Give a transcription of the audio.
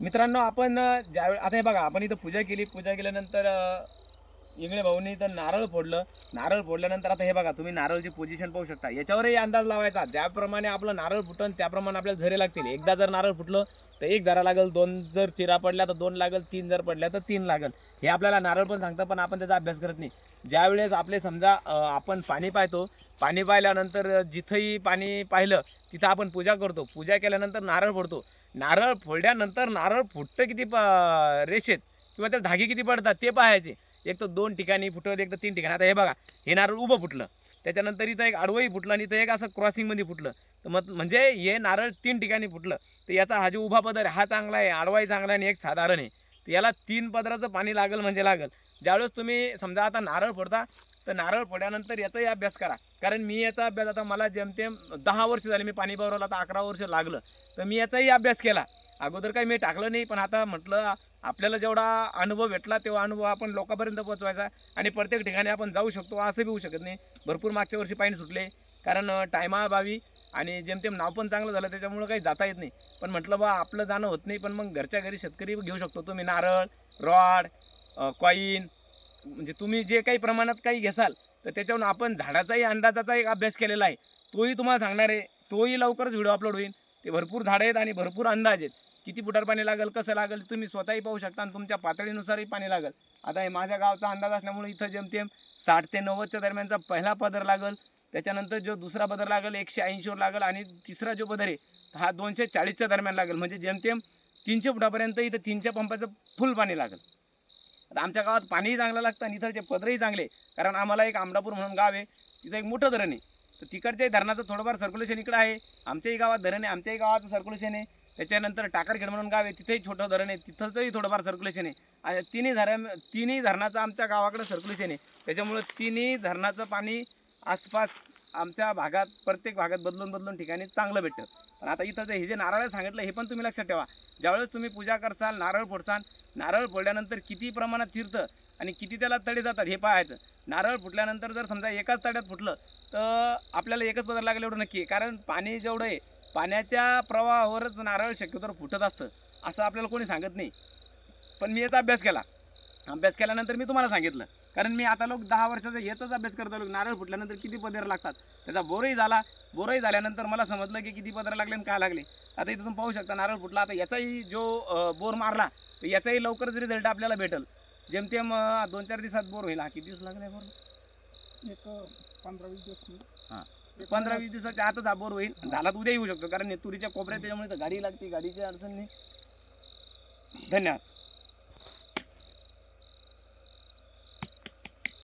मित्रांनो आपण अं, ज्यावेळी आता हे बघा आपण इथं पूजा केली. पूजा केल्यानंतर इंगळे भाऊनी इथं नारळ फोडलं. नारळ फोडल्यानंतर आता हे बघा तुम्ही नारळची पोझिशन पाहू शकता. याच्यावरही अंदाज लावायचा. ज्याप्रमाणे आपलं नारळ फुटन त्याप्रमाणे आपल्याला झरे लागतील. एकदा जर नारळ फुटलं तर एक झरा लागेल दोन जर चिरा पडल्या तर दोन लागेल तीन जर पडल्या तर तीन लागेल. हे आपल्याला नारळ पण सांगतं पण आपण त्याचा अभ्यास करत नाही. ज्यावेळेस आपले समजा आपण पाणी पाहतो पाणी पाहिल्यानंतर जिथंही पाणी पाहिलं तिथं आपण पूजा करतो. पूजा केल्यानंतर नारळ फोडतो. नारळ फोडल्यानंतर नारळ फुटतं किती प- रेषेत? किंवा त्याला धागे किती पडतात ते पाहायचे. एक तर दोन ठिकाणी फुटत एक तर तीन ठिकाणी. आता हे बघा हे नारळ उभं फुटलं. त्याच्यानंतर इथं एक आडवंही फुटलं आणि इथं एक असं क्रॉसिंगमध्ये फुटलं. तर मग म्हणजे हे नारळ तीन ठिकाणी फुटलं. तर याचा हा जो उभा पदर हा चांगला आहे आडवाही चांगला आहे आणि एक साधारण आहे. तर याला तीन पदराचं पाणी लागेल म्हणजे लागेल. ज्यावेळेस तुम्ही समजा आता नारळ फोडता तर नारळ फोड्यानंतर याचाही अभ्यास करा. कारण मी याचा अभ्यास आता मला जेमतेम दहा वर्ष झाले मी पाणी पावरला आता अकरा वर्ष लागलं. तर मी याचाही अभ्यास केला. अगोदर काही मी टाकलं नाही पण आता म्हटलं आपल्याला जेवढा अनुभव भेटला तेव्हा अनुभव आपण लोकांपर्यंत पोहोचवायचा आणि प्रत्येक ठिकाणी आपण जाऊ शकतो असं बी होऊ शकत नाही. भरपूर मागच्या वर्षी पाणी सुटले कारण टायमाअभावी आणि जेमतेम नाव पण चांगलं झालं त्याच्यामुळं काही जाता येत नाही. पण म्हटलं बा आपलं जाणं होत नाही पण मग घरच्या घरी शेतकरी घेऊ शकतो तुम्ही. नारळ रॉड कॉईन म्हणजे तुम्ही जे काही प्रमाणात काही घेसाल तर त्याच्यावरून आपण झाडाचाही अंदाजाचा एक अभ्यास केलेला आहे. तोही तुम्हाला सांगणार आहे तोही लवकरच व्हिडिओ अपलोड होईल. ते भरपूर झाडं आहेत आणि भरपूर अंदाज आहेत. किती फुटार पाणी लागेल कसं लागेल तुम्ही स्वतःही पाहू शकता आणि तुमच्या पातळीनुसारही पाणी लागेल. आता हे माझ्या गावचा अंदाज असल्यामुळे इथं जेमतेम साठ ते नव्वदच्या दरम्यानचा पहिला पदर लागेल. त्याच्यानंतर जो दुसरा पदर लागेल एकशे ऐंशीवर लागेल आणि तिसरा जो पदर आहे हा दोनशे चाळीसच्या दरम्यान लागेल. म्हणजे जेमतेम तीनशे फुटापर्यंत इथं तीनशे पंपाचं फुल पाणी लागेल. आता आमच्या गावात पाणीही चांगलं लागतं आणि इथलचे पदरही चांगले कारण आम्हाला एक आमडापूर म्हणून गाव आहे. तिथं एक मोठं धरण आहे. तर तिकडच्याही धरणाचं थोडंफार सर्क्युलेशन इकडं आहे. आमच्याही गावात धरण आहे. आमच्याही गावाचं सर्क्युलेशन आहे. त्याच्यानंतर टाकरखेड म्हणून गाव आहे तिथेही छोटं धरण आहे तिथलचंही थोडंफार सर्क्युलेशन आहे. आणि तिन्ही धरण तिन्ही धरणाचं आमच्या गावाकडं सर्क्युलेशन आहे. त्याच्यामुळं तिन्ही धरणाचं पाणी आसपास आमच्या भागात प्रत्येक भागात बदलून बदलून ठिकाणी चांगलं भेटतं. पण आता इथं जे हे जे नारळ सांगितलं हे पण तुम्ही लक्षात ठेवा. ज्यावेळेस तुम्ही पूजा करसाल नारळ फोडसाल नारळ फोडल्यानंतर किती प्रमाणात चिरतं आणि किती त्याला तडे जातात हे पाहायचं. नारळ फुटल्यानंतर जर समजा एकाच तड्यात फुटलं तर आपल्याला एकच पदार्थ लागेल एवढं नक्की. कारण पाणी जेवढं आहे पाण्याच्या प्रवाहावरच नारळ शक्यतोवर फुटत असतं असं आपल्याला कोणी सांगत नाही. पण मी याचा अभ्यास केला. अभ्यास केल्यानंतर मी तुम्हाला सांगितलं. कारण मी आता लोक दहा वर्षाचा याचाच अभ्यास करतो लोक नारळ फुटल्यानंतर किती पदर लागतात? त्याचा बोरही झाला बोरही झाल्यानंतर मला समजलं की किती पदर लागले आणि काय लागले. आता इथं तुम्ही पाहू शकता नारळ फुटला. आता याचाही जो बोर मारला तर याचाही लवकरच रिझल्ट आपल्याला भेटेल. जेमतेम दोन चार दिवसात बोर होईल. हा किती दिवस लागले बोर एक पंधरा वीस दिवस पंधरा वीस दिवसाच्या आतच हा बोर होईल. झाला तर उद्या येऊ शकतो. कारण हे तुरीच्या कोपऱ्यात त्याच्यामुळे तर गाडी लागते. गाडीची अडचण. नाही धन्यवाद.